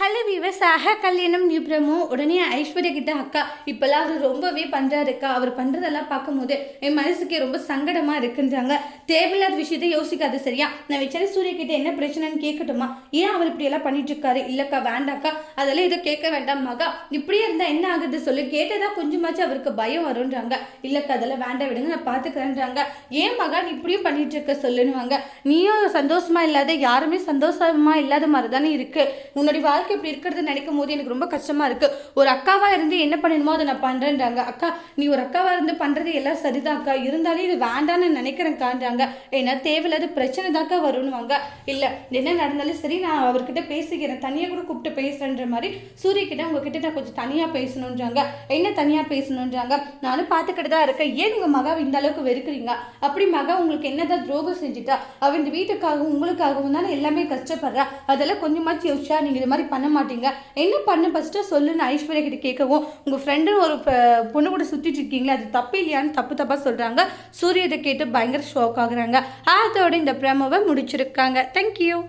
Hello viewers அஹா கல்யாணம் நியூப்ரமோ உடனே ஐஸ்வர்யா கிட்ட அக்கா இப்போல்லாம் அவர் ரொம்பவே பண்ணுறாருக்கா அவர் பண்ணுறதெல்லாம் பார்க்கும்போது என் மனசுக்கு ரொம்ப சங்கடமாக இருக்குன்றாங்க. தேவையில்லாத விஷயத்த யோசிக்காது சரியா? நான் வச்சாலே சூரிய கிட்ட என்ன பிரச்சனைன்னு கேட்கட்டுமா? ஏன் அவர் இப்படியெல்லாம் பண்ணிட்டு இருக்காரு இல்லைக்கா வேண்டாக்கா. அதெல்லாம் எதுவும் கேட்க வேண்டாம் மகா. இப்படியே இருந்தால் என்ன ஆகுது சொல்லி. கேட்டதா கொஞ்சமாச்சும் அவருக்கு பயம் வரும்ன்றாங்க. இல்லைக்கா அதெல்லாம் வேண்டாம் விடுங்க நான் பார்த்துக்கிறேன்றாங்க. ஏன் மகா நீ இப்படியும் பண்ணிட்டு இருக்க சொல்லுன்னுவாங்க. நீயும் சந்தோஷமா இல்லாத யாருமே சந்தோஷமா இல்லாத மாதிரி தானே இருக்கு. உன்னுடைய வாழ்க்கை இப்படி இருக்கிறது நினைக்கும் போது எனக்கு ரொம்ப கஷ்டமா இருக்கு. ஒரு அக்காவா இருந்து என்ன பண்ணணுமோ அதை நான் பண்றேன்றாங்க. அக்கா நீ ஒரு அக்காவா இருந்து பண்றது எல்லாம் சரிதான் அக்கா. இருந்தாலும் இது வேண்டாம்னு நினைக்கிறேன்க்கான்றாங்க. ஏன்னா தேவையில்லாத பிரச்சனை தாக்கா வரும்னுவாங்க இல்ல என்ன நடந்தாலும் சரி நான் அவர்கிட்ட பேசிக்கிறேன். தனியா கூட கூப்பிட்டு பேசுறேன்ற மாதிரி சூரிய கிட்ட உங்ககிட்ட நான் கொஞ்சம் தனியா பேசணுன்றாங்க. என்ன தனியா பேசணுன்றாங்க? நானும் பார்த்துக்கிட்டு தான் இருக்கேன். ஏன் உங்க மகாவை இந்த அளவுக்கு வெறுக்கிறீங்க? அப்படி மகா உங்களுக்கு என்னதான் துரோகம் செஞ்சுட்டா? அவ இந்த வீட்டுக்காகவும் உங்களுக்காகவும் தானே எல்லாமே கஷ்டப்படுறா. அதெல்லாம் கொஞ்சமாச்சு யோசிச்சா நீங்க இது மாதிரி பண்ண பண்ண மாட்டீங்க. என்ன பண்ண? ஃபஸ்ட்டு சொல்லுன்னு ஐஸ்வர்யா கிட்ட கேட்கவும் உங்கள் ஃப்ரெண்டுன்னு ஒரு பொண்ணு கூட சுற்றிட்டு இருக்கீங்களே அது தப்பு இல்லையான்னு தப்பு தப்பாக சொல்கிறாங்க சூரிய கேட்டு பயங்கர ஷாக் ஆகுறாங்க. அதோட இந்த பிரமோவை முடிச்சிருக்காங்க. தேங்க்யூ